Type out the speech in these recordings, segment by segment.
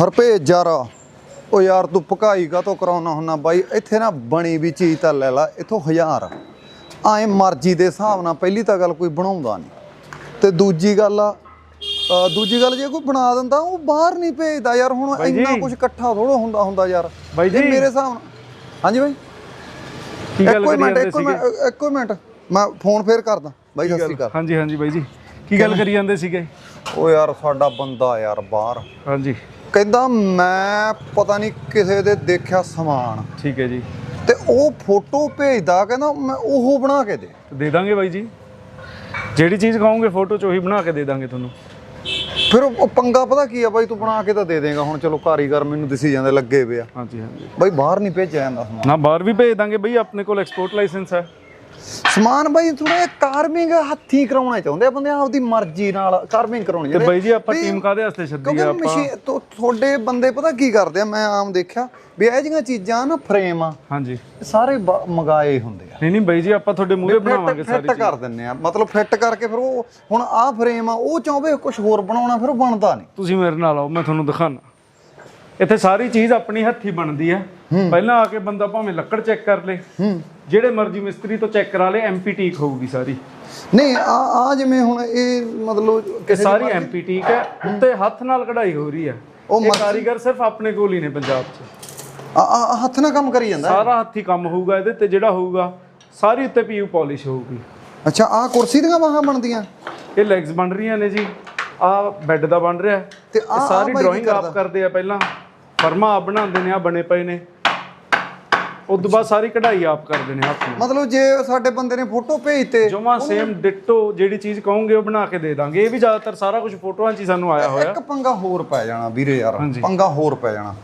ਹਰਪੇਜ ਯਾਰ ਉਹ ਯਾਰ ਤੂੰ ਪਕਾਈ ਕਾ ਤੋਂ ਕਰਾਉਣਾ ਹੁੰਨਾ ਬਾਈ? ਇੱਥੇ ਨਾ ਬਣੀ ਵੀ ਚੀਜ਼ ਤਾਂ ਲੈ ਲਾ ਇਥੋਂ ਹਜ਼ਾਰ। ਐ ਮਰਜ਼ੀ ਦੇ ਹਿਸਾਬ ਨਾਲ ਪਹਿਲੀ ਤਾਂ ਗੱਲ ਕੋਈ ਬਣਾਉਂਦਾ ਨਹੀਂ। ਤੇ ਦੂਜੀ ਗੱਲ ਆ ਦੂਜੀ ਗੱਲ ਜੇ ਕੋਈ ਬਣਾ ਦਿੰਦਾ ਉਹ ਬਾਹਰ ਨਹੀਂ ਭੇਜਦਾ ਯਾਰ ਹੁਣ। ਇੰਨਾ ਕੁਝ ਇਕੱਠਾ ਥੋੜਾ ਹੁੰਦਾ ਹੁੰਦਾ ਯਾਰ। ਇਹ ਜੀ। ਮੇਰੇ ਹਿਸਾਬ ਨਾਲ ਹਾਂਜੀ ਬਾਈ। ਕੀ ਗੱਲ ਕਰੀ ਜਾਂਦੇ ਸੀਗੇ? ਇੱਕੋ ਮਿੰਟ। ਮੈਂ ਫੋਨ ਫੇਰ ਕਰਦਾ। ਬਾਈ ਸਤਿ ਸ਼੍ਰੀ ਅਕਾਲ। ਹਾਂਜੀ ਹਾਂਜੀ ਬਾਈ ਜੀ। ਕੀ ਗੱਲ ਕਰੀ ਜਾਂਦੇ ਸੀਗੇ? ਉਹ ਯਾਰ ਸਾਡਾ ਬੰਦਾ ਯਾਰ ਬਾਹਰ। ਹਾਂਜੀ। ਕਹਿੰਦਾ ਮੈਂ ਪਤਾ ਨਹੀਂ ਕਿਸੇ ਦੇ ਦੇਖਿਆ ਸਮਾਨ। ਠੀਕ ਹੈ ਜੀ। ਤੇ ਉਹ ਫੋਟੋ ਭੇਜਦਾ ਕਹਿੰਦਾ ਮੈਂ ਉਹ ਬਣਾ ਕੇ ਦੇ। ਦੇ ਦਾਂਗੇ ਬਾਈ ਜੀ। ਜਿਹੜੀ ਚੀਜ਼ ਕਹੋਗੇ ਫੋਟੋ ਚ ਉਹੀ ਬਣਾ ਕੇ ਦੇ ਦਾਂਗੇ ਤੁਹਾਨੂੰ। ਫਿਰ ਉਹ ਪੰਗਾ ਪਤਾ ਕੀ ਆ ਬਾਈ ਤੂੰ ਬਣਾ ਕੇ ਤਾਂ ਦੇ ਦੇਗਾ। ਹੁਣ ਚਲੋ ਕਾਰੀਗਰ ਮੈਨੂੰ ਦਿਸੀ ਜਾਂਦੇ ਲੱਗੇ ਵੇ ਆ। ਹਾਂਜੀ ਹਾਂਜੀ। ਬਾਈ ਬਾਹਰ ਨਹੀਂ ਭੇਜਿਆ ਜਾਂਦਾ ਸਮਾਨ। ਨਾ ਬਾਹਰ ਵੀ ਭੇਜ ਦਾਂਗੇ ਬਈ ਆਪਣੇ ਕੋਲ ਐਕਸਪੋਰਟ ਲਾਇਸੈਂਸ ਹੈ। ਸਮਾਨ ਬਾਈ ਥੋੜਾ ਜਿਹਾ ਕਾਰਵਿੰਗ ਹੱਥੀਂ ਕਰਾਉਣਾ ਚਾਹੁੰਦੇ ਆ ਬੰਦੇ ਆਪਦੀ ਮਰਜ਼ੀ ਨਾਲ ਕਾਰਵਿੰਗ ਕਰਾਉਣੀ ਤੇ ਬਾਈ ਜੀ ਆਪਾਂ ਟੀਮ ਕਾਦੇ ਵਾਸਤੇ ਛੱਡੀ ਕਿਉਂਕਿ ਆ ਆਪਾਂ? ਮਸ਼ੀਨ ਤੋਂ ਤੁਹਾਡੇ ਬੰਦੇ ਪਤਾ ਕੀ ਕਰਦੇ ਆ ਮੈਂ ਆਮ ਦੇਖਿਆ ਵੀ ਇਹ ਜਿਹੀਆਂ ਚੀਜ਼ਾਂ ਨਾ ਫਰੇਮ ਆ ਹਾਂਜੀ। ਸਾਰੇ ਮੰਗਾਏ ਹੁੰਦੇ ਆ। ਨਹੀਂ ਨਹੀਂ ਬਾਈ ਜੀ ਆਪਾਂ ਤੁਹਾਡੇ ਮੂਹਰੇ ਬਣਾਵਾਂਗੇ ਸਾਰੀ ਫਿੱਟ ਕਰ ਦਿੰਨੇ ਆ। ਮਤਲਬ ਫਿੱਟ ਕਰਕੇ ਫਿਰ ਉਹ ਹੁਣ ਆਹ ਫਰੇਮ ਆ ਉਹ ਚਾਹਵੇ ਕੁਝ ਹੋਰ ਬਣਾਉਣਾ ਫਿਰ ਉਹ ਬਣਦਾ ਨਹੀਂ। ਤੁਸੀਂ ਮੇਰੇ ਨਾਲ ਆਓ ਮੈਂ ਤੁਹਾਨੂੰ ਦਿਖਾਣਾ ਇੱਥੇ ਸਾਰੀ ਚੀਜ਼ ਆਪਣੀ ਹੱਥੀ ਬਣਦੀ ਹੈ। ਪਹਿਲਾਂ ਆ ਕੇ ਬੰਦਾ ਭਾਵੇਂ ਲੱਕੜ ਚੈੱਕ ਕਰ ਲੇ। ਜਿਹੜੇ ਮਰਜ਼ੀ ਮਿਸਤਰੀ ਤੋਂ ਚੈੱਕ ਕਰਾ ਲੇ ਐਮਪੀ ਟੀਕ ਹੋਊਗੀ ਸਾਰੀ। ਨਹੀਂ ਆ ਆ ਜਿਵੇਂ ਹੁਣ ਇਹ ਮਤਲਬ ਇਹ ਸਾਰੀ ਐਮਪੀ ਟੀਕ ਹੈ। ਉੱਤੇ ਹੱਥ ਨਾਲ ਕਢਾਈ ਹੋ ਰਹੀ ਹੈ ਉਹ ਕਾਰੀਗਰ ਸਿਰਫ ਆਪਣੇ ਕੋਲ ਹੀ ਨੇ ਪੰਜਾਬ 'ਚ। ਆ ਆ- ਆ ਹੱਥ ਨਾਲ ਕੰਮ ਕਰੀ ਜਾਂਦਾ? ਸਾਰਾ ਹੱਥੀ ਕੰਮ ਹੋਊਗਾ ਇਹਦੇ ਤੇ ਜਿਹੜਾ ਹੋਊਗਾ ਸਾਰੀ ਉੱਤੇ ਪੀਯੂ ਪਾਲਿਸ਼ ਹੋਊਗੀ। ਅੱਛਾ ਆ ਕੁਰਸੀ ਦੀਆਂ ਬਾਹਾਂ ਬਣਦੀਆਂ? ਇਹ ਲੈਗਸ ਬਣ ਰਹੀਆਂ ਨੇ ਜੀ। ਆ ਬੈੱਡ ਦਾ ਬਣ ਰਿਹਾ। ਤੇ ਆਹ- ਸਾਰੀ ਕੀ ਡਰਾਇੰਗ ਆਪ? ਕਰਦੇ ਆ ਪਹਿਲਾਂ। ਫਰਮਾ ਆਪ ਬਣਾਉਂਦੇ ਨੇ ਆ ਬਣੇ ਪਏ ਨੇ। ਉਸ ਤੋਂ ਬਾਅਦ ਸਾਰੀ ਕਢਾਈ ਆਪ ਕਰਦੇ ਨੇ ਹੱਥ ਨਾਲ ਮਤਲਬ ਜੇ ਸਾਡੇ ਬੰਦੇ ਨੇ ਫੋਟੋ ਭੇਜਤੇ ਜਮਾ ਸੇਮ ਡਿਟੋ ਜਿਹੜੀ ਚੀਜ਼ ਕਹੋਗੇ ਉਹ ਬਣਾ ਕੇ ਦੇ ਦਾਂਗੇ। ਇਹ ਵੀ ਜ਼ਿਆਦਾਤਰ ਸਾਰਾ ਕੁਝ ਫੋਟੋਆਂ 'ਚ ਹੀ ਸਾਨੂੰ ਆਇਆ ਹੋਇਆ। ਇੱਕ ਪੰਗਾ ਹੋਰ ਪੈ ਜਾਣਾ ਵੀਰੇ ਯਾਰ। ਪੰਗਾ ਹੋਰ ਪੈ ਜਾਣਾ।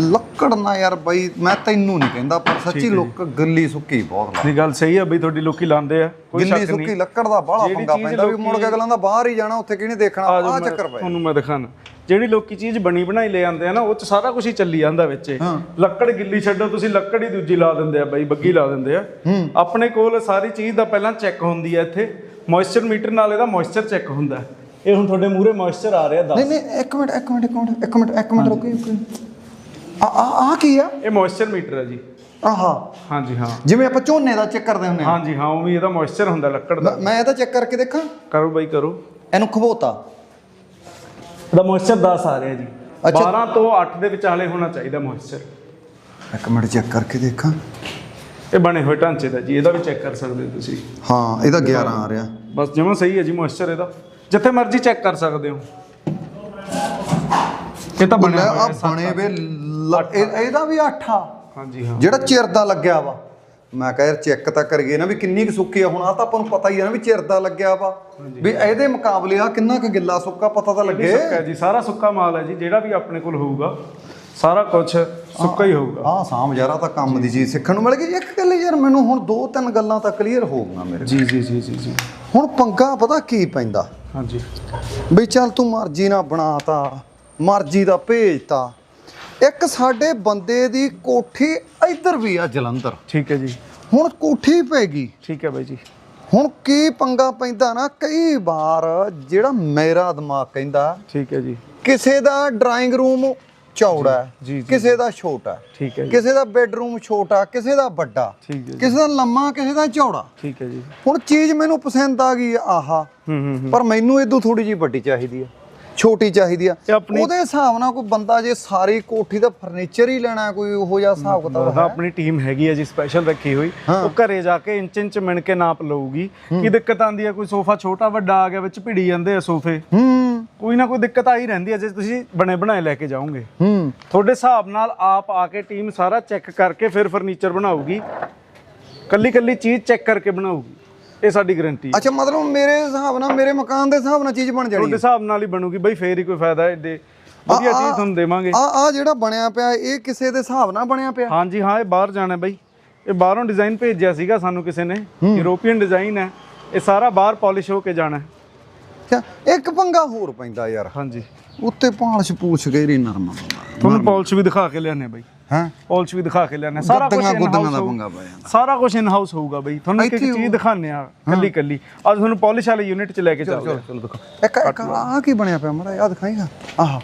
ਲੱਕੜ ਨਾ ਯਾਰ ਬਾਈ ਮੈਂ ਤੈਨੂੰ ਨਹੀਂ ਕਹਿੰਦਾ ਪਰ ਸੱਚੀ ਲੋਕ ਗੱਲੀ ਸੁੱਕੀ ਬਹੁਤ ਲਾ ਦੀ ਗੱਲ ਸਹੀ ਹੈ ਬਈ ਤੁਹਾਡੀ ਲੋਕੀ ਲਾਉਂਦੇ ਆ ਕੋਈ ਗਿੱਲੀ ਸ਼ੱਕ ਸੁੱਕੀ ਨਹੀਂ। ਲੱਕੜ ਦਾ ਬਾਹਲਾ ਪੰਗਾ ਪੈਂਦਾ ਵੀ ਮੁੜ ਕੇ ਅਗਲਾਂ ਦਾ ਬਾਹਰ ਹੀ ਜਾਣਾ ਉੱਥੇ ਕਿਹਨੇ ਦੇਖਣਾ? ਆ ਆ ਚੱਕਰ ਪਏ ਤੁਹਾਨੂੰ ਮੈਂ ਦਿਖਾਣਾ ਜਿਹੜੀ ਲੋਕੀ ਚੀਜ਼ ਬਣੀ ਬਣਾਈ ਲੈ ਆਉਂਦੇ ਆ ਨਾ ਉਹ ਚ ਸਾਰਾ ਕੁਝ ਹੀ ਚੱਲੀ ਜਾਂਦਾ ਵਿੱਚ। ਲੱਕੜ ਗਿੱਲੀ ਛੱਡੋ ਤੁਸੀਂ ਲੱਕੜ ਹੀ ਦੂਜੀ ਲਾ ਦਿੰਦੇ ਆ ਬਾਈ ਬੱਗੀ ਲਾ ਦਿੰਦੇ ਆ। ਆਪਣੇ ਕੋਲ ਸਾਰੀ ਚੀਜ਼ ਦਾ ਪਹਿਲਾਂ ਚੈੱਕ ਹੁੰਦੀ ਹੈ ਇੱਥੇ। ਮੋਇਸਚਰ ਮੀਟਰ ਨਾਲ ਇਹਦਾ ਮੋਇਸਚਰ ਚੈੱਕ ਹੁੰਦਾ। ਹੈ। ਇਹ ਹੁਣ ਤੁਹਾਡੇ ਮੂਹਰੇ ਮੋਇਸਚਰ ਆ ਰਿਹਾ ਨਹੀਂ 10 ਨਹੀਂ ਇੱਕ ਮਿੰਟ ਇੱਕ ਮਿੰਟ ਇੱਕ ਮਿੰਟ ਇੱਕ ਮਿੰਟ ਇੱਕ ਮਿੰਟ ਰੁਕੋ। ਆ ਆ ਆ ਕੀ ਆ? ਇਹ ਮੋਇਸਚਰ ਮੀਟਰ ਹੈ ਜੀ। ਆਹਾ। ਹਾਂਜੀ ਹਾਂ। ਜਿਵੇਂ ਆਪਾਂ ਝੋਨੇ ਦਾ ਚੈੱਕ ਕਰਦੇ ਹੁੰਦੇ ਆ। ਹਾਂਜੀ ਹਾਂ ਉਹ ਵੀ ਇਹਦਾ ਮੋਇਸਚਰ ਹੁੰਦਾ ਲੱਕੜ ਦਾ। ਮੈਂ- ਮੈਂ ਇਹਦਾ ਚੈੱਕ ਕਰਕੇ ਦੇਖਾਂ। ਕਰੋ ਬਾਈ ਕਰੋ। ਇਹਨੂੰ ਖਵੋਤਾ ਇਹਦਾ ਮੋਇਸਚਰ 10 ਆ ਰਿਹਾ ਜੀ। ਅੱਛਾ। 12 ਤੋਂ 8 ਦੇ ਵਿਚਾਲੇ ਹੋਣਾ ਚਾਹੀਦਾ ਮੋਇਸਚਰ ਇੱਕ ਮਿੰਟ ਚੈੱਕ ਕਰਕੇ ਦੇਖਾਂ। ਇਹ ਬਣੇ ਹੋਏ ਢਾਂਚੇ ਦਾ ਜੀ ਇਹਦਾ ਵੀ ਚੈੱਕ ਕਰ ਸਕਦੇ ਹੋ ਤੁਸੀਂ। ਹਾਂ ਇਹਦਾ 11 ਆ ਰਿਹਾ। ਬਸ ਜਮਾਂ ਸਹੀ ਹੈ ਜੀ ਮੋਇਸਚਰ ਇਹਦਾ। ਜਿੱਥੇ ਮਰਜ਼ੀ ਚੈੱਕ ਕਰ ਸਕਦੇ ਹੋ। ਇਹ ਤਾਂ ਬਣਿਆ ਆ ਹੋਇਆ ਹੈ ਬਣੇ ਵੇ ਲ- ਇਹ- ਇਹਦਾ ਵੀ 8 ਆ। ਹਾਂਜੀ ਹਾਂ। ਜਿਹੜਾ ਚਿਰ ਦਾ ਲੱਗਿਆ ਵਾ। ਮੈਂ ਕਹਾਂ ਯਾਰ ਚੈੱਕ ਤਾਂ ਕਰੀਏ ਨਾ ਵੀ ਕਿੰਨੀ ਕੁ ਸੁੱਕੀ ਆ। ਹੁਣ ਆ ਤਾਂ ਆਪਾਂ ਨੂੰ ਪਤਾ ਹੀ ਆ ਨਾ ਵੀ ਚਿਰ ਦਾ ਲੱਗਿਆ ਵਾ। ਵੀ ਇਹਦੇ ਮੁਕਾਬਲੇ ਆ ਕਿੰਨਾ ਕੁ ਗਿੱਲਾ ਸੁੱਕਾ ਪਤਾ ਤਾਂ ਲੱਗੇ। ਸੁੱਕਾ ਹੈ ਜੀ? ਸਾਰਾ ਸੁੱਕਾ ਮਾਲ ਹੈ ਜੀ ਜਿਹੜਾ ਵੀ ਆਪਣੇ ਕੋਲ ਹੋਊਗਾ ਸਾਰਾ ਕੁਝ ਸੁੱਕਾ ਹੀ ਹੋਊਗਾ। ਹਾਂ ਸਾਮ ਯਾਰਾ ਤਾਂ ਕੰਮ ਦੀ ਚੀਜ਼ ਸਿੱਖਣ ਨੂੰ ਮਿਲ ਗਈ। ਇੱਕ ਗੱਲ ਯਾਰ ਮੈਨੂੰ ਹੁਣ ਦੋ ਤਿੰਨ ਗੱਲਾਂ ਤਾਂ ਕਲੀਅਰ ਹੋ ਗਈਆਂ ਮੇਰੇ ਜੀ ਜੀ ਜੀ ਜੀ ਜੀ। ਹੁਣ ਪੰਗਾ ਪਤਾ ਕੀ ਪੈਂਦਾ? ਹਾਂਜੀ। ਵੀ ਚੱਲ ਤੂੰ ਮਰਜ਼ੀ ਨਾਲ ਬਣਾਤਾ ਮਰਜ਼ੀ ਦਾ ਭੇਜਤਾ। ਇੱਕ ਸਾਡੇ ਬੰਦੇ ਦੀ ਕੋਠੀ ਇੱਧਰ ਵੀ ਆ ਜਲੰਧਰ। ਠੀਕ ਹੈ ਜੀ। ਹੁਣ ਕੋਠੀ ਪੈ ਗਈ। ਠੀਕ ਹੈ ਬਾਈ ਜੀ। ਹੁਣ ਕੀ ਪੰਗਾ ਪੈਂਦਾ ਨਾ ਕਈ ਵਾਰ ਜਿਹੜਾ ਮੇਰਾ ਦਿਮਾਗ ਕਹਿੰਦਾ ਠੀਕ ਹੈ ਜੀ। ਕਿਸੇ ਦਾ ਡਰਾਇੰਗ ਰੂਮ ਚੌੜਾ ਹੈ, ਜੀ, ਜੀ, ਕਿਸੇ ਦਾ ਛੋਟਾ ਹੈ, ਠੀਕ ਹੈ ਜੀ। ਕਿਸੇ ਦਾ ਬੈੱਡਰੂਮ ਛੋਟਾ ਕਿਸੇ ਦਾ ਵੱਡਾ ਠੀਕ ਹੈ ਜੀ। ਕਿਸੇ ਦਾ ਲੰਮਾ ਕਿਸੇ ਦਾ ਚੌੜਾ। ਠੀਕ ਹੈ ਜੀ। ਹੁਣ ਚੀਜ਼ ਮੈਨੂੰ ਪਸੰਦ ਆ ਗਈ ਆਹਾ। ਹੂੰ ਹੂੰ ਹੂੰ। ਪਰ ਮੈਨੂੰ ਇਦੋਂ ਥੋੜੀ ਜਿਹੀ ਵੱਡੀ ਚਾਹੀਦੀ ਆ ਛੋਟੀ ਚਾਹੀਦੀ ਆ। ਉਹਦੇ ਹਿਸਾਬ ਨਾਲ ਕੋਈ ਬੰਦਾ ਜੇ ਸਾਰੀ ਕੋਠੀ ਦਾ ਫਰਨੀਚਰ ਹੀ ਲੈਣਾ ਕੋਈ ਉਹੋ ਜਿਹਾ ਹਿਸਾਬ ਕਿਤਾਬ ਉਹਦਾ ਆਪਣੀ ਟੀਮ ਹੈਗੀ ਹੈ ਜੀ ਸਪੈਸ਼ਲ ਰੱਖੀ ਹੋਈ। ਉਹ ਘਰੇ ਜਾ ਕੇ ਇੰਚ ਇੰਚ ਮਿਣ ਕੇ ਨਾਪ ਲਊਗੀ। ਕੀ ਦਿੱਕਤ ਆਂਦੀ ਹੈ ਕੋਈ ਸੋਫਾ ਛੋਟਾ ਵੱਡਾ ਆ ਗਿਆ ਵਿੱਚ ਭਿੜੀ ਜਾਂਦੇ ਆ ਸੋਫੇ। ਹੂੰ। ਕੋਈ ਨਾ ਕੋਈ ਦਿੱਕਤ ਆ ਹੀ ਰਹਿੰਦੀ ਹੈ ਜੇ ਤੁਸੀਂ ਬਣੇ ਬਣਾਏ ਲੈ ਕੇ ਜਾਓਗੇ। ਹੂੰ। ਤੁਹਾਡੇ ਹਿਸਾਬ ਨਾਲ ਆਪ ਆ ਕੇ ਟੀਮ ਸਾਰਾ ਚੈੱਕ ਕਰਕੇ ਫਿਰ ਫਰਨੀਚਰ ਬਣਾਊਗੀ। ਕੱਲੀ ਕੱਲੀ ਚੀਜ਼ ਚੈੱਕ ਕਰਕੇ ਬਣਾਊਗੀ। ਇਹ ਸਾਡੀ ਗਾਰੰਟੀ ਹੈ। ਅੱਛਾ ਮਤਲਬ ਮੇਰੇ ਹਿਸਾਬ ਨਾਲ ਮੇਰੇ ਮਕਾਨ ਦੇ ਹਿਸਾਬ ਨਾਲ ਚੀਜ਼ ਬਣ ਜਾਣੀ ਤੁਹਾਡੇ ਹਿਸਾਬ ਨਾਲ ਹੀ ਬਣੂਗੀ ਬਈ ਫੇਰ ਹੀ ਕੋਈ ਫਾਇਦਾ ਹੈ ਏਡੇ ਵਧੀਆ ਚੀਜ਼ ਤੁਹਾਨੂੰ ਦੇਵਾਂਗੇ। ਆ ਆ ਜਿਹੜਾ ਬਣਿਆ ਪਿਆ ਇਹ ਕਿਸੇ ਦੇ ਹਿਸਾਬ ਨਾਲ ਬਣਿਆ ਪਿਆ? ਹਾਂਜੀ ਹਾਂ ਇਹ ਬਾਹਰ ਜਾਣਾ ਬਈ। ਇਹ ਬਾਹਰੋਂ ਡਿਜ਼ਾਈਨ ਭੇਜਿਆ ਸੀਗਾ ਸਾਨੂੰ ਕਿਸੇ ਨੇ। ਯੂਰੋਪੀਅਨ ਡਿਜ਼ਾਈਨ ਹੈ। ਇਹ ਸਾਰਾ ਬਾਹਰ ਪਾਲਿਸ਼ ਹੋ ਕੇ ਜਾਣਾ ਹੈ। ਅੱਛਾ ਇੱਕ ਪੰਗਾ ਹੋਰ ਪੈਂਦਾ ਯਾਰ। ਹਾਂਜੀ। ਉੱਤੇ ਪਾਲਸ਼ ਪੂਛ ਗਈ ਰੀ ਨਰਮ ਬੰਦਾ ਤੁਹਾਨੂੰ ਪਾਲਿਸ਼ ਵੀ ਦਿਖਾ ਕੇ ਲਿਆਨੇ ਬਈ। ਹੈ? ਪਾਲਿਸ਼ ਵੀ ਦਿਖਾ ਕੇ ਲਿਆਨੇ ਸਾਰਾ ਕੁਝ ਗੱਦੀਆਂ ਗੁੱਦੀਆਂ in-house ਦਾ ਹੋਊ। ਪੰਗਾ ਪੈ ਜਾਂਦਾ। ਸਾਰਾ ਕੁਝ ਇਨ ਹਾਊਸ ਹੋਊਗਾ ਬਈ। ਤੁਹਾਨੂੰ ਇੱਕ ਚੀਜ਼ ਦਿਖਾਣੇ ਆ ਕੱਲੀ ਕੱਲੀ। ਅੱਜ ਤੁਹਾਨੂੰ ਪਾਲਿਸ਼ ਵਾਲੇ ਯੂਨਿਟ 'ਚ ਲੈ ਕੇ ਚੱਲਦੇ ਚਲੋ ਚਲੋ ਦਿਖਾ ਇੱਕ ਇੱਕ ਆ ਕੀ ਬਣਿਆ ਪਿਆ ਮੜਾ ਆ ਦਿਖਾਈਗਾ ਆਹ।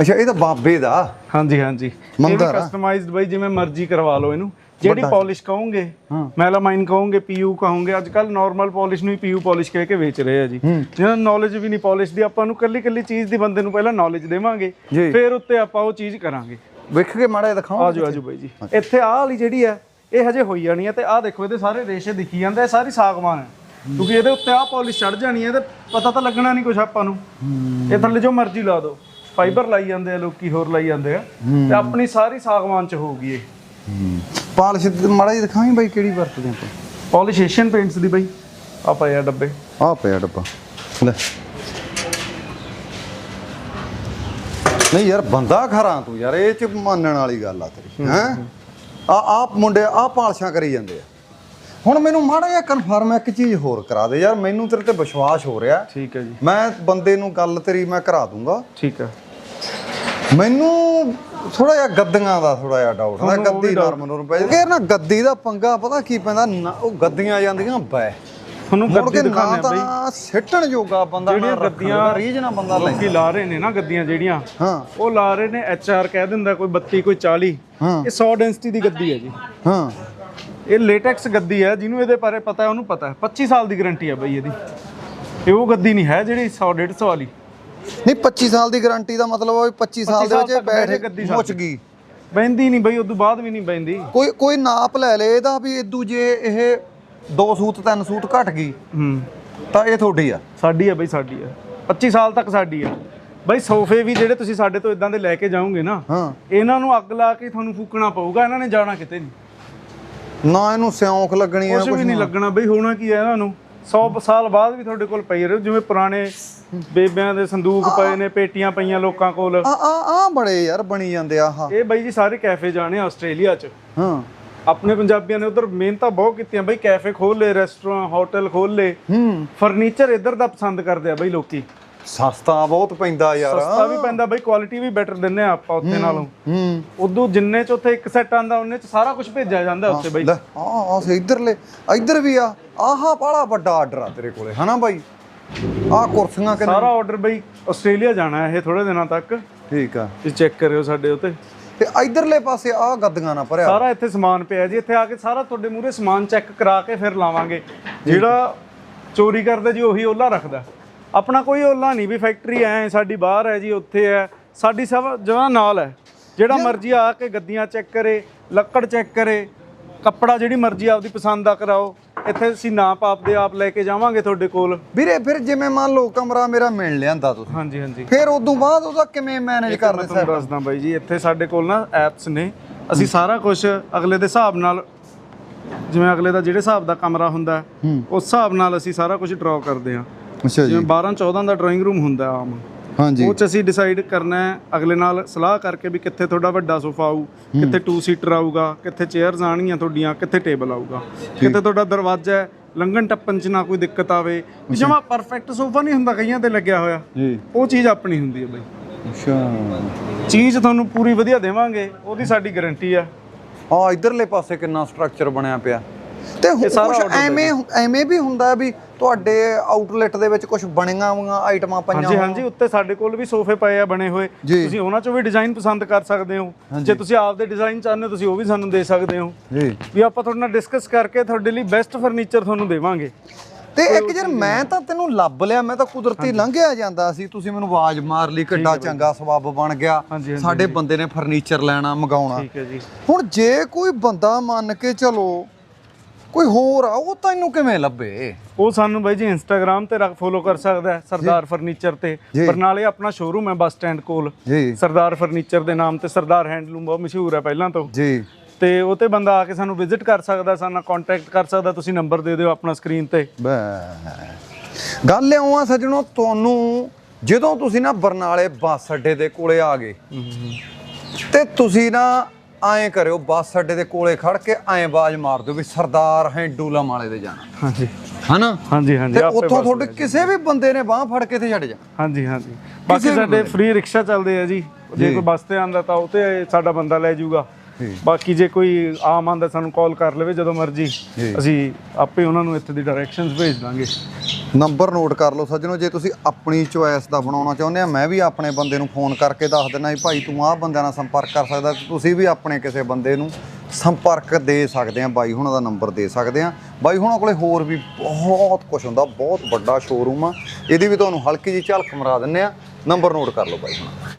ਅੱਛਾ ਇਹ ਤਾਂ ਬਾਬੇ ਦਾ। ਹਾਂਜੀ ਹਾਂਜੀ। ਇਹ ਵੀ। ਕਸਟਮਾਈਜ਼ਡ ਬਾਈ ਜਿਵੇਂ ਮਰਜ਼ੀ ਕਰਵਾ ਲਓ ਇਹਨੂੰ। ਜਿਹੜੀ ਪਾਲਿਸ਼ ਕਹੋਗੇ। ਮੈਲਾਮਾਈਨ ਕਹੋਗੇ ਪੀਯੂ ਕਹੋਗੇ ਅੱਜ ਕੱਲ ਨਾਰਮਲ ਪਾਲਿਸ਼ ਨੂੰ ਹੀ ਪੀਯੂ ਪਾਲਿਸ਼ ਕਹਿ ਕੇ ਵੇਚ ਰਹੇ ਆ ਜੀ। ਜਿਹਨਾਂ ਨੂੰ ਨੌਲੇਜ ਵੀ ਨਹੀਂ ਪਾਲਿਸ਼ ਦੀ ਆਪਾਂ ਨੂੰ ਕੱਲੀ ਕੱਲੀ ਚੀਜ਼ ਦੀ ਬੰਦੇ ਨੂੰ ਪਹਿਲਾਂ ਨੌਲੇਜ ਦੇਵਾਂਗੇ। ਫਿਰ ਉੱਤੇ ਆਪਾਂ ਉਹ ਚੀਜ਼ ਕਰਾਂਗੇ। ਵੇਖ ਕੇ ਮਾੜਾ ਦਿਖਾਓ। ਆਜੋ ਆਜੋ ਬਾਈ ਜੀ। ਇੱਥੇ ਆਹ ਵਾਲੀ ਜਿਹੜੀ ਆ ਇਹ ਹਜੇ ਹੋਈ ਜਾਣੀ ਆ ਤੇ ਆਹ ਦੇਖੋ ਇਹਦੇ ਸਾਰੇ ਰੇਸ਼ੇ ਦਿਖੀ ਜਾਂਦੇ ਆ ਸਾਰੀ ਸਾਗਵਾਨ ਹੈ। ਕਿਉਂਕਿ ਇਹਦੇ ਉੱਤੇ ਆਹ ਪਾਲਿਸ਼ ਚੜ ਜਾਣੀ ਹੈ ਤੇ ਪਤਾ ਤਾਂ ਲੱਗਣਾ ਨਹੀਂ ਕੁਝ ਆਪਾਂ ਨੂੰ। ਇਹ ਥੱਲੇ ਜੋ ਮਰਜ਼ੀ ਲਾ ਦਿਓ ਫਾਈਬਰ ਲਾਈ ਜਾਂਦੇ ਆ ਲੋਕੀ ਹੋਰ ਲਾਈ ਜਾਂਦੇ ਆ। ਤੇ ਆਪਣੀ ਸਾਰੀ ਸਾਗਵਾਨ ਚ ਹੋਊਗੀ ਇਹ। ਪਾਲਿਸ਼ ਮਾੜਾ ਜਿਹਾ ਦਿਖਾਈ ਬਾਈ ਕਿਹੜੀ ਵਰਤਦੇ ਆਪਾਂ? ਪਾਲਿਸ਼ ਏਸ਼ੀਅਨ ਪੇਂਟਸ ਦੀ ਬਾਈ। ਆ ਪਏ ਆ ਡੱਬੇ। ਆ ਪਿਆ ਡੱਬਾ। ਲੈ। ਨਹੀਂ ਯਾਰ ਬੰਦਾ ਖਰਾ ਤੂੰ ਯਾਰ ਇਹ ਚ ਮੰਨਣ ਵਾਲੀ ਗੱਲ ਆ ਤੇਰੀ ਹੈ ਆ ਆਪ ਮੁੰਡੇ ਆ ਪਾਲਸ਼ਾਂ ਕਰੀ ਜਾਂਦੇ ਆ। ਹੁਣ ਮੈਨੂੰ ਮਾੜਾ ਜਿਹਾ ਕਨਫਰਮ ਇੱਕ ਚੀਜ਼ ਹੋਰ ਕਰਾ ਦੇ ਯਾਰ ਮੈਨੂੰ ਤੇਰੇ ਤੇ ਵਿਸ਼ਵਾਸ ਹੋ ਰਿਹਾ। ਠੀਕ ਹੈ ਜੀ। ਮੈਂ ਬੰਦੇ ਨੂੰ ਗੱਲ ਤੇਰੀ ਮੈਂ ਕਰਾ ਦੂੰਗਾ। ਠੀਕ ਹੈ। ਮੈਨੂੰ ਥੋੜਾ ਜਿਹਾ ਗੱਦੀਆਂ ਦਾ ਥੋੜਾ ਜਿਹਾ ਡਾਊਟ ਹੈ ਤੁਹਾਨੂੰ ਉਹ ਵੀ ਗੱਦੀ doubt- ਨਰਮ ਨੂੰ ਪੈ ਕਿ ਨਾ ਗੱਦੀ ਦਾ ਪੰਗਾ ਪਤਾ ਕੀ ਪੈਂਦਾ ਉਹ ਗੱਦੀਆਂ ਜਾਂਦੀਆਂ ਬੈ। ਤੁਹਾਨੂੰ ਗੱਦੀ ਨਾ ਦਿਖਾਣੇ ਬਾਈ। ਸਿੱਟਣ ਜੋਗਾ ਬੰਦਾ ਜਿਹੜੀਆਂ ਗੱਦੀਆਂ ਗੱਦੀਆਂ ਰੀਝ ਨਾ ਬੰਦਾ ਲੈ ਲੋਕੀ ਲਾ ਰਹੇ ਨੇ ਨਾ ਗੱਦੀਆਂ ਜਿਹੜੀਆਂ ਹਾਂ। ਉਹ ਲਾ ਰਹੇ ਨੇ ਐਚਆਰ ਕਹਿ ਦਿੰਦਾ ਕੋਈ 32 ਕੋਈ 40 ਹਾਂ। ਇਹ 100 ਡੈਂਸਿਟੀ ਦੀ ਗੱਦੀ ਹੈ ਜੀ। ਹਾਂ। ਇਹ ਲੇਟੈਕਸ ਗੱਦੀ ਹੈ ਜਿਹਨੂੰ ਇਹਦੇ ਬਾਰੇ ਪਤਾ ਹੈ ਉਹਨੂੰ ਪਤਾ ਹੈ। 25 ਸਾਲ ਦੀ ਗਾਰੰਟੀ ਹੈ ਬਈ ਇਹਦੀ। ਇਹ ਉਹ ਗੱਦੀ ਨਹੀਂ ਹੈ ਜਿਹੜੀ 100 150 ਵਾਲੀ। ਨਹੀਂ 25 ਸਾਲ ਦੀ ਗਾਰੰਟੀ ਦਾ ਮਤਲਬ ਉਹ 25 ਸਾਲ ਦੇ ਵਿੱਚ ਬੈਠ ਮੁੱਚ। ਗਈ। ਬੈਂਦੀ ਨਹੀਂ ਬਈ ਉਦੋਂ ਬਾਅਦ ਵੀ ਨਹੀਂ ਬੈਂਦੀ ਕੋਈ ਕੋਈ ਨਾਪ ਲੈ ਲੇ ਇਹਦਾ ਵੀ ਇਦੂ ਜੇ ਇਹ ਦੋ ਸੂਤ ਤਿੰਨ ਸੂਤ ਘਟ ਗਈ। ਹੂੰ। ਤਾਂ ਇਹ ਤੁਹਾਡੀ ਆ। ਸਾਡੀ ਹੈ ਬਈ ਸਾਡੀ ਹੈ 25 ਸਾਲ ਤੱਕ ਸਾਡੀ ਹੈ ਬਈ ਸੋਫੇ ਵੀ ਜਿਹੜੇ ਤੁਸੀਂ ਸਾਡੇ ਤੋਂ ਇਦਾਂ ਦੇ ਲੈ ਕੇ ਜਾਓਗੇ ਨਾ ਹਾਂ। ਇਹਨਾਂ ਨੂੰ ਅੱਗ ਲਾ ਕੇ ਤੁਹਾਨੂੰ ਫੂਕਣਾ ਪਊਗਾ ਇਹਨਾਂ ਨੇ ਜਾਣਾ ਕਿਤੇ ਨਹੀਂ। ਨਾ ਇਹਨੂੰ ਸਿਉਂਕ ਲੱਗਣੀ ਆ ਕੁਝ ਵੀ ਨਹੀਂ ਲੱਗਣਾ ਬਈ ਹੋਣਾ ਕੀ ਹੈ ਇਹਨਾਂ ਨੂੰ? 100 ਸਾਲ ਬਾਅਦ ਵੀ ਤੁਹਾਡੇ ਕੋਲ ਪਈ ਰਹੂ ਜਿਵੇਂ ਪੁਰਾਣੇ ਬੇਬਿਆਂ ਦੇ ਸੰਦੂਕ ਪਏ ਨੇ ਪੇਟੀਆਂ ਪਈਆਂ ਲੋਕਾਂ ਕੋਲ। ਆ ਆ ਆ ਬੜੇ ਯਾਰ ਬਣੀ ਜਾਂਦੇ ਆ ਆਹ। ਇਹ ਬਈ ਜੀ ਸਾਰੇ ਕੈਫੇ ਜਾਣੇ ਆ ਆਸਟ੍ਰੇਲੀਆ 'ਚ। ਹਾਂ। ਆਪਣੇ ਪੰਜਾਬੀਆਂ ਨੇ ਉਧਰ ਮਿਹਨਤਾਂ ਬਹੁਤ ਕੀਤੀਆਂ ਬਈ ਕੈਫੇ ਖੋਲ ਲਏ ਰੈਸਟੋਰੈਂਟ ਹੋਟਲ ਖੋਲ ਲਏ ਹੂੰ। ਫਰਨੀਚਰ ਇੱਧਰ ਦਾ ਪਸੰਦ ਕਰਦੇ ਆ ਬਈ ਲੋਕੀ। ਸਸਤਾ ਬਹੁਤ ਪੈਂਦਾ ਯਾਰ। ਸਸਤਾ ਵੀ ਪੈਂਦਾ ਬਈ ਕੁਆਲਿਟੀ ਵੀ ਬੈਟਰ ਦਿੰਨੇ ਆ ਆਪਾਂ ਉੱਥੇ ਨਾਲੋਂ। ਹੂੰ। ਉਦੋਂ ਜਿੰਨੇ ਚ ਉੱਥੇ ਇੱਕ ਸੈੱਟ ਆਂਦਾ ਉਹਨੇ ਚ ਸਾਰਾ ਕੁਝ ਭੇਜਿਆ ਜਾਂਦਾ ਉੱਥੇ ਬਈ। ਲੈ ਆ ਆ ਸੇ ਇਧਰਲੇ ਇਧਰ ਵੀ ਆ। ਆਹਾ ਬੜਾ ਵੱਡਾ ਆਰਡਰ ਆ ਤੇਰੇ ਕੋਲੇ ਹਨਾ ਬਾਈ? ਆ ਕੁਰਸੀਆਂ ਕਿੰਨੇ ਸਾਰਾ ਆਰਡਰ ਬਈ ਆਸਟ੍ਰੇਲੀਆ ਜਾਣਾ ਇਹ ਥੋੜੇ ਦਿਨਾਂ ਤੱਕ। ਠੀਕ ਆ। ਤੁਸੀਂ ਚੈੱਕ ਕਰਿਓ ਸਾਡੇ ਉੱਤੇ। ਤੇ ਇਧਰਲੇ ਪਾਸੇ ਆ ਗੱਦੀਆਂ ਨਾ ਭਰਿਆ। ਸਾਰਾ ਇੱਥੇ ਸਮਾਨ ਪਿਆ ਜੀ ਇੱਥੇ ਆ ਕੇ ਸਾਰਾ ਤੁਹਾਡੇ ਮੂਹਰੇ ਸਮਾਨ ਚੈੱਕ ਕਰਾ ਕੇ ਫਿਰ ਲਾਵਾਂਗੇ। ਜਿਹੜਾ ਚੋਰੀ ਕਰਦਾ ਜੀ ਉਹੀ ਓਲਾ ਰੱਖਦਾ। ਆਪਣਾ ਕੋਈ ਓਲਾ ਨਹੀਂ ਵੀ ਫੈਕਟਰੀ ਐ ਸਾਡੀ ਬਾਹਰ ਹੈ ਜੀ ਉੱਥੇ ਹੈ ਸਾਡੀ ਸਭ ਜਗ੍ਹਾ ਨਾਲ ਹੈ ਜਿਹੜਾ ਮਰਜ਼ੀ ਆ ਕੇ ਗੱਦੀਆਂ ਚੈੱਕ ਕਰੇ ਲੱਕੜ ਚੈੱਕ ਕਰੇ ਕੱਪੜਾ ਜਿਹੜੀ ਮਰਜ਼ੀ ਆਪਦੀ ਪਸੰਦ ਦਾ ਕਰਾਓ ਇੱਥੇ ਅਸੀਂ ਨਾਪ ਆਪਦੇ ਆਪ ਲੈ ਕੇ ਜਾਵਾਂਗੇ ਤੁਹਾਡੇ ਕੋਲ। ਵੀਰੇ ਫਿਰ ਜਿਵੇਂ ਮੰਨ ਲਓ ਕਮਰਾ ਮੇਰਾ ਮਿਲ ਲਿਆਂਦਾ ਤੁਸੀਂ। ਹਾਂਜੀ ਹਾਂਜੀ। ਫਿਰ ਉਦੋਂ ਬਾਅਦ ਉਹਦਾ ਕਿਵੇਂ ਮੈਨੇਜ ਮੈਂ ਕਰਦੇ ਤੁਹਾਨੂੰ ਦੱਸਦਾ ਬਾਈ ਜੀ ਇੱਥੇ ਸਾਡੇ ਕੋਲ ਨਾ ਐਪਸ ਨੇ। ਅਸੀਂ ਸਾਰਾ ਕੁਝ ਅਗਲੇ ਦੇ ਹਿਸਾਬ ਨਾਲ ਜਿਵੇਂ ਅਗਲੇ ਦਾ ਜਿਹੜੇ ਹਿਸਾਬ ਦਾ ਕਮਰਾ ਹੁੰਦਾ। ਉਸ ਹਿਸਾਬ ਨਾਲ ਅਸੀਂ ਸਾਰਾ ਕੁਝ ਡਰਾਅ ਕਰਦੇ ਹਾਂ। ਅੱਛਾ ਜਿਵੇਂ 12 14 ਦਾ ਡਰਾਇੰਗ ਰੂਮ ਹੁੰਦਾ ਆਮ। ਹਾਂਜੀ। ਉਹ ਚ ਅਸੀਂ ਡਿਸਾਈਡ ਕਰਨਾ ਹੈ ਅਗਲੇ ਨਾਲ ਸਲਾਹ ਕਰਕੇ ਵੀ ਕਿੱਥੇ ਤੁਹਾਡਾ ਵੱਡਾ ਸੋਫਾ ਆਊ ਕਿੱਥੇ 2 ਸੀਟਰ ਆਊਗਾ ਕਿੱਥੇ ਚੇਅਰਸ ਆਣਗੀਆਂ ਤੁਹਾਡੀਆਂ ਕਿੱਥੇ ਟੇਬਲ ਆਊਗਾ। ਕਿੱਥੇ ਤੁਹਾਡਾ ਦਰਵਾਜ਼ਾ ਹੈ ਲੰਘਣ ਟੱਪਣ ਚ ਨਾ ਕੋਈ ਦਿੱਕਤ ਆਵੇ। ਜਮਾ ਪਰਫੈਕਟ ਸੋਫਾ ਨਹੀਂ ਹੁੰਦਾ ਕਈਆਂ ਤੇ ਲੱਗਿਆ ਹੋਇਆ। ਜੀ। ਉਹ ਚੀਜ਼ ਆਪਣੀ ਹੁੰਦੀ ਹੈ ਬਈ। ਅੱਛਾ। ਚੀਜ਼ ਤੁਹਾਨੂੰ ਪੂਰੀ ਵਧੀਆ ਦੇਵਾਂਗੇ ਉਹਦੀ ਸਾਡੀ ਗਾਰੰਟੀ ਆ ਆ ਇਧਰਲੇ ਪਾਸੇ ਕਿੰਨਾ ਸਟਰਕਚਰ ਬਣਿਆ ਪਿਆ। ਤੇ ਕੁਝ ਐਵੇਂ ਐਵੇਂ ਵੀ ਹੁੰਦਾ ਵੀ ਤੁਹਾਡੇ ਆਊਟਲੈਟ ਦੇ ਵਿੱਚ ਕੁਝ ਬਣੀਆਂ ਹੋਈਆਂ ਆਈਟਮਾਂ ਪਈਆਂ ਹਾਂਜੀ ਹਾਂਜੀ ਉੱਤੇ ਸਾਡੇ ਕੋਲ ਵੀ ਸੋਫੇ ਪਏ ਆ ਬਣੇ ਹੋਏ। ਤੁਸੀਂ ਉਹਨਾਂ ਚੋਂ ਵੀ ਡਿਜ਼ਾਈਨ ਪਸੰਦ ਕਰ ਸਕਦੇ ਹੋ। ਜੇ ਤੁਸੀਂ ਆਪਦੇ ਡਿਜ਼ਾਈਨ ਚਾਹੁੰਦੇ ਹੋ ਤੁਸੀਂ ਉਹ ਵੀ ਸਾਨੂੰ ਦੇ ਸਕਦੇ ਹੋ। ਜੀ। ਵੀ ਆਪਾਂ ਤੁਹਾਡੇ ਨਾਲ ਡਿਸਕਸ ਕਰਕੇ ਤੁਹਾਡੇ ਲਈ ਬੈਸਟ ਫਰਨੀਚਰ ਤੁਹਾਨੂੰ ਦੇਵਾਂਗੇ। ਤੇ ਇੱਕ ਜਰ ਮੈਂ ਤਾਂ ਤੈਨੂੰ ਲੱਭ ਲਿਆ ਮੈਂ ਤਾਂ ਕੁਦਰਤੀ ਲੰਘਿਆ ਜਾਂਦਾ ਸੀ। ਤੁਸੀਂ ਮੈਨੂੰ ਆਵਾਜ਼ ਮਾਰ ਲਈ ਕਿੱਡਾ ਚੰਗਾ ਸਬੱਬ ਬਣ ਗਿਆ। ਸਾਡੇ ਬੰਦੇ ਨੇ ਫਰਨੀਚਰ ਲੈਣਾ ਮੰਗਾਉਣਾ। ਠੀਕ ਹੈ ਜੀ। ਹੁਣ ਜੇ ਕੋਈ ਬੰਦਾ ਮੰਨ ਕੇ ਚਲੋ ਕੋਈ ਹੋਰ ਆ ਉਹ ਤੈਨੂੰ ਕਿਵੇਂ ਲੱਭੇ? ਉਹ ਸਾਨੂੰ ਬਾਈ ਜੀ ਇੰਸਟਾਗ੍ਰam ਤੇ ਰੱਖ ਫੋਲੋ ਕਰ ਸਕਦਾ ਹੈ ਸਰਦਾਰ ਫਰਨੀਚਰ ਤੇ। ਜੀ। ਬਰਨਾਲੇ ਆਪਣਾ ਸ਼ੋਰੂਮ ਹੈ ਬੱਸ ਸਟੈਂਡ ਕੋਲ। ਜੀ। ਸਰਦਾਰ ਫਰਨੀਚਰ ਦੇ ਨਾਮ ਤੇ ਸਰਦਾਰ ਹੈਂਡਲੂਮ ਬਹੁਤ ਮਸ਼ਹੂਰ ਹੈ ਪਹਿਲਾਂ ਤੋਂ। ਜੀ। ਤੇ ਉਹ ਤੇ ਬੰਦਾ ਆ ਕੇ ਸਾਨੂੰ ਵਿਜ਼ਿਟ ਕਰ ਸਕਦਾ ਸਾਡੇ ਨਾਲ ਕੰਟੈਕਟ ਕਰ ਸਕਦਾ ਤੁਸੀਂ ਨੰਬਰ ਦੇ ਦਿਓ ਆਪਣਾ ਸਕਰੀਨ ਤੇ। ਬੈ ਗੱਲ ਇਉਂ ਆ ਸੱਜਣੋ ਤੁਹਾਨੂੰ ਜਦੋਂ ਤੁਸੀਂ ਨਾ ਬਰਨਾਲੇ ਬੱਸ ਅੱਡੇ ਦੇ ਕੋਲੇ ਆ ਗਏ ਤੇ ਤੁਸੀਂ ਨਾ ਐਂ ਕਰਿਓ ਬੱਸ ਅੱਡੇ ਦੇ ਕੋਲੇ ਖੜ ਕੇ ਐਂ ਆਵਾਜ਼ ਮਾਰ ਦਿਓ ਵੀ ਸਰਦਾਰ ਹੈਂਡੂਲਮ ਵਾਲੇ ਦੇ ਜਾਣਾ। ਹਾਂਜੀ। ਹਨਾ? ਹਾਂਜੀ ਹਾਂਜੀ ਤੇ ਆਪੇ ਉੱਥੋਂ ਤੁਹਾਡੇ ਕਿਸੇ ਵੀ ਬੰਦੇ ਨੇ ਬਾਹ ਫੜ ਕੇ ਤੇ ਛੱਡ ਜਾ। ਹਾਂਜੀ ਹਾਂਜੀ। ਬਾਕੀ ਸਾਡੇ ਫ੍ਰੀ ਰਿਕਸ਼ਾ ਚੱਲਦੇ ਆ ਜੀ। ਜੇ ਕੋਈ ਬੱਸ ਤੇ ਆਂਦਾ ਤਾਂ ਉਹ ਤੇ ਸਾਡਾ ਬੰਦਾ ਲੈ ਜਾਊਗਾ। ਬਾਕੀ ਜੇ ਕੋਈ ਆਮ ਆਂਦਾ ਸਾਨੂੰ ਕਾਲ ਕਰ ਲਵੇ ਜਦੋਂ ਮਰਜ਼ੀ। ਅਸੀਂ ਆਪੇ ਉਹਨਾਂ ਨੂੰ ਇੱਥੇ ਦੀ ਡਾਇਰੈਕਸ਼ਨਸ ਭੇਜ ਦਾਂਗੇ। ਨੰਬਰ ਨੋਟ ਕਰ ਲਓ ਸੱਜਣੋ, ਜੇ ਤੁਸੀਂ ਆਪਣੀ ਚੁਆਇਸ ਦਾ ਬਣਾਉਣਾ ਚਾਹੁੰਦੇ ਆ, ਮੈਂ ਵੀ ਆਪਣੇ ਬੰਦੇ ਨੂੰ ਫੋਨ ਕਰਕੇ ਦੱਸ ਦਿੰਦਾ ਵੀ ਭਾਈ ਤੂੰ ਆਹ ਬੰਦਿਆਂ ਨਾਲ ਸੰਪਰਕ ਕਰ ਸਕਦਾ, ਤੁਸੀਂ ਵੀ ਆਪਣੇ ਕਿਸੇ ਬੰਦੇ ਨੂੰ ਸੰਪਰਕ ਦੇ ਸਕਦੇ ਆ, ਬਾਈ ਹੁਣਾਂ ਦਾ ਨੰਬਰ ਦੇ ਸਕਦੇ ਆ। ਬਾਈ ਹੁਣਾਂ ਕੋਲੇ ਹੋਰ ਵੀ ਬਹੁਤ ਕੁਝ ਹੁੰਦਾ, ਬਹੁਤ ਵੱਡਾ ਸ਼ੋਰੂਮ ਆ। ਇਹਦੀ ਵੀ ਤੁਹਾਨੂੰ ਹਲਕੀ ਜਿਹੀ ਝਲਕ ਮਰਾ ਦਿੰਨੇ ਆ। ਨੰਬਰ ਨੋਟ ਕਰ ਲਓ ਬਾਈ ਹੁਣਾਂ।